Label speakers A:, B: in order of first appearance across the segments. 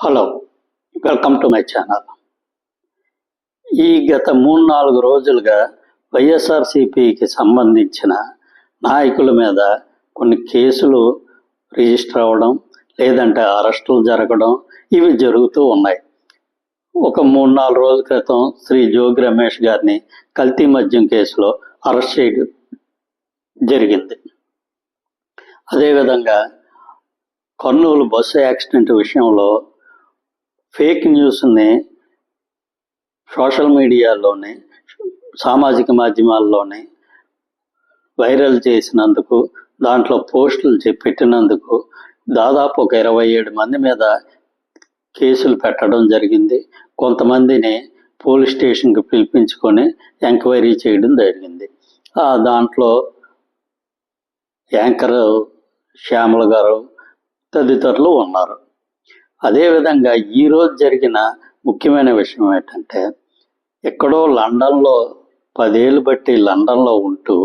A: Hello welcome to my channel ఈ గత మూడు నాలుగు రోజులుగా వైఎస్ఆర్సిపికి సంబంధించిన నాయకుల మీద కొన్ని కేసులు రిజిస్టర్ అవ్వడం లేదంటే అరెస్టులు జరగడం ఇవి జరుగుతూ ఉన్నాయి. ఒక మూడు నాలుగు రోజుల క్రితం శ్రీ జోగి రమేష్ గారిని కల్తీ మద్యం కేసులో అరెస్ట్ చేయడం జరిగింది. అదేవిధంగా కర్నూలు బస్సు యాక్సిడెంట్ విషయంలో ఫేక్ న్యూస్ని సోషల్ మీడియాలోనే సామాజిక మాధ్యమాల్లోనే వైరల్ చేసినందుకు దాంట్లో పోస్టులు పెట్టినందుకు దాదాపు ఒక ఇరవై ఏడు మంది మీద కేసులు పెట్టడం జరిగింది. కొంతమందిని పోలీస్ స్టేషన్కి పిలిపించుకొని ఎంక్వైరీ చేయడం జరిగింది. ఆ దాంట్లో యాంకర్ శ్యామల గారు తదితరులు ఉన్నారు. అదేవిధంగా ఈరోజు జరిగిన ముఖ్యమైన విషయం ఏంటంటే ఎక్కడో లండన్లో పదేళ్ళు బట్టి లండన్లో ఉంటూ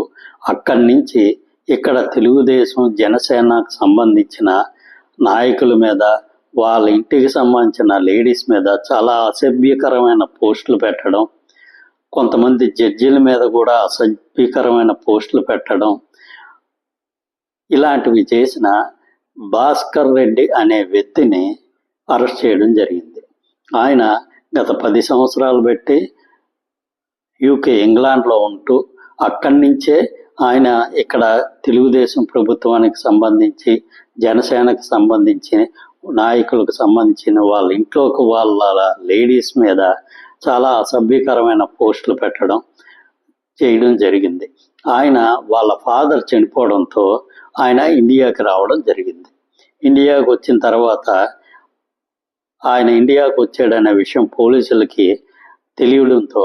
A: అక్కడి నుంచి ఇక్కడ తెలుగుదేశం జనసేనకు సంబంధించిన నాయకుల మీద వాళ్ళ ఇంటికి సంబంధించిన లేడీస్ మీద చాలా అసభ్యకరమైన పోస్టులు పెట్టడం కొంతమంది జడ్జిల మీద కూడా అసభ్యకరమైన పోస్టులు పెట్టడం ఇలాంటివి చేసిన భాస్కర్ రెడ్డి అనే వ్యక్తిని అరెస్ట్ చేయడం జరిగింది. ఆయన గత పది సంవత్సరాలు పెట్టి యూకే ఇంగ్లాండ్లో ఉంటూ అక్కడి నుంచే ఆయన ఇక్కడ తెలుగుదేశం ప్రభుత్వానికి సంబంధించి జనసేనకు సంబంధించి నాయకులకు సంబంధించిన వాళ్ళ ఇంట్లోకి వాళ్ళ లేడీస్ మీద చాలా అసభ్యకరమైన పోస్టులు పెట్టడం చేయడం జరిగింది. ఆయన వాళ్ళ ఫాదర్ చనిపోవడంతో ఆయన ఇండియాకి రావడం జరిగింది. ఇండియాకి వచ్చిన తర్వాత ఆయన ఇండియాకు వచ్చాడనే విషయం పోలీసులకి తెలియడంతో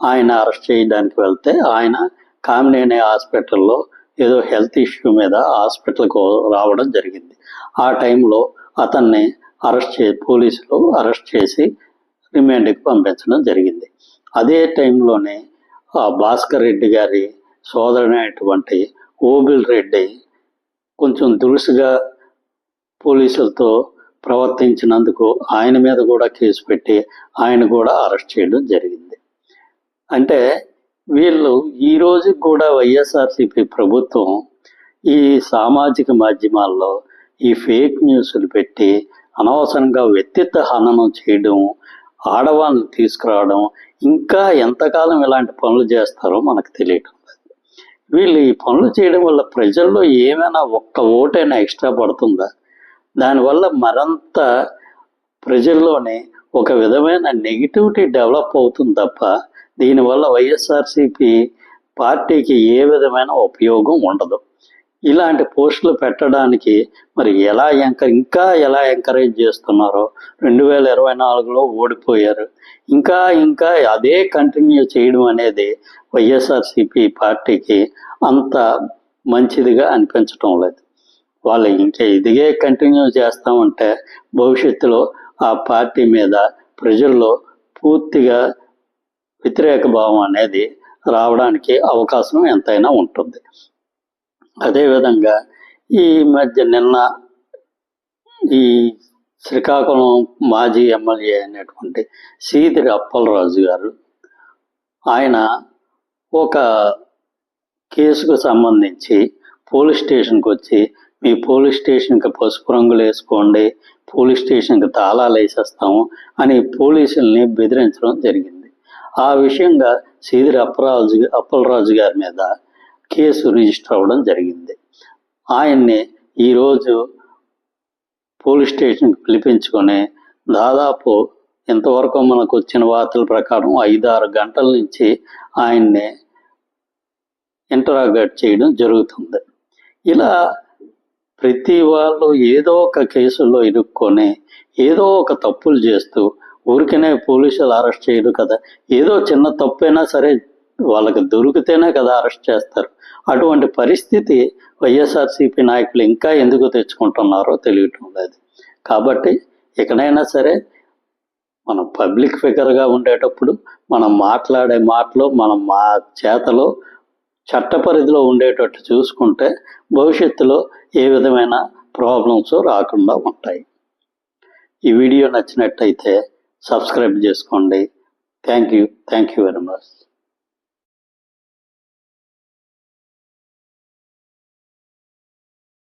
A: ఆయన అరెస్ట్ చేయడానికి వెళ్తే ఆయన కామినేని హాస్పిటల్లో ఏదో హెల్త్ ఇష్యూ మీద హాస్పిటల్కు రావడం జరిగింది. ఆ టైంలో అతన్ని అరెస్ట్ చే పోలీసులు అరెస్ట్ చేసి రిమాండ్కి పంపించడం జరిగింది. అదే టైంలోనే ఆ భాస్కర్ రెడ్డి గారి సోదరుడైనటువంటి ఓబిల్ రెడ్డి కొంచెం దురుసుగా పోలీసులతో ప్రవర్తించినందుకు ఆయన మీద కూడా కేసు పెట్టి ఆయన కూడా అరెస్ట్ చేయడం జరిగింది. అంటే వీళ్ళు ఈ రోజు కూడా వైఎస్ఆర్సీపీ ప్రభుత్వం ఈ సామాజిక మాధ్యమాల్లో ఈ ఫేక్ న్యూస్లు పెట్టి అనవసరంగా వ్యక్తిత్వ హననం చేయడం ఆడవాళ్ళని తీసుకురావడం ఇంకా ఎంతకాలం ఇలాంటి పనులు చేస్తారో మనకు తెలియటం వీళ్ళు ఈ పనులు చేయడం వల్ల ప్రజల్లో ఏమైనా ఒక్క ఓటైనా ఎక్స్ట్రా పడుతుందా? దానివల్ల మరంత ప్రజల్లోనే ఒక విధమైన నెగిటివిటీ డెవలప్ అవుతుంది తప్ప దీనివల్ల వైఎస్ఆర్సిపి పార్టీకి ఏ విధమైన ఉపయోగం ఉండదు. ఇలాంటి పోస్టులు పెట్టడానికి మరి ఎలా ఎంకర్ ఇంకా ఎలా ఎంకరేజ్ చేస్తున్నారో రెండు వేల ఇరవై నాలుగులో ఓడిపోయారు. ఇంకా ఇంకా అదే కంటిన్యూ చేయడం అనేది వైఎస్ఆర్సిపి పార్టీకి అంత మంచిదిగా అనిపించటం లేదు. వాళ్ళు ఇంకా ఇదిగే కంటిన్యూ చేస్తామంటే భవిష్యత్తులో ఆ పార్టీ మీద ప్రజల్లో పూర్తిగా వ్యతిరేక భావం అనేది రావడానికి అవకాశం ఎంతైనా ఉంటుంది. అదేవిధంగా ఈ మధ్య నిన్న ఈ శ్రీకాకుళం మాజీ ఎమ్మెల్యే అయినటువంటి సీదిరి అప్పలరాజు గారు ఆయన ఒక కేసుకు సంబంధించి పోలీస్ స్టేషన్కి వచ్చి మీ పోలీస్ స్టేషన్కి పసుపు రంగులు వేసుకోండి పోలీస్ స్టేషన్కి తాళాలు వేసేస్తాము అని పోలీసుల్ని బెదిరించడం జరిగింది. ఆ విషయంగా సీదిరి అప్పరాజు అప్పలరాజు గారి మీద కేసు రిజిస్టర్ అవ్వడం జరిగింది. ఆయన్ని ఈరోజు పోలీస్ స్టేషన్కి పిలిపించుకొని దాదాపు ఇంతవరకు మనకు వచ్చిన వార్తల ప్రకారం ఐదు ఆరు గంటల నుంచి ఆయన్ని ఇంటరాగేట్ చేయడం జరుగుతుంది. ఇలా ప్రతి వాళ్ళు ఏదో ఒక కేసుల్లో ఇరుక్కొని ఏదో ఒక తప్పులు చేస్తూ ఊరికనే పోలీసులు అరెస్ట్ చేయరు కదా. ఏదో చిన్న తప్పైనా సరే వాళ్ళకి దొరికితేనే కదా అరెస్ట్ చేస్తారు. అటువంటి పరిస్థితి వైఎస్ఆర్సీపీ నాయకులు ఇంకా ఎందుకు తెచ్చుకుంటున్నారో తెలియటం లేదు. కాబట్టి ఎక్కడైనా సరే మనం పబ్లిక్ ఫిగర్గా ఉండేటప్పుడు మనం మాట్లాడే మాటలు మనం మా చేతలో చట్ట పరిధిలో ఉండేటట్టు చూసుకుంటే భవిష్యత్తులో ఏ విధమైన ప్రాబ్లమ్స్ రాకుండా ఉంటాయి. ఈ వీడియో నచ్చినట్టయితే సబ్స్క్రైబ్ చేసుకోండి. Thank you thank you very much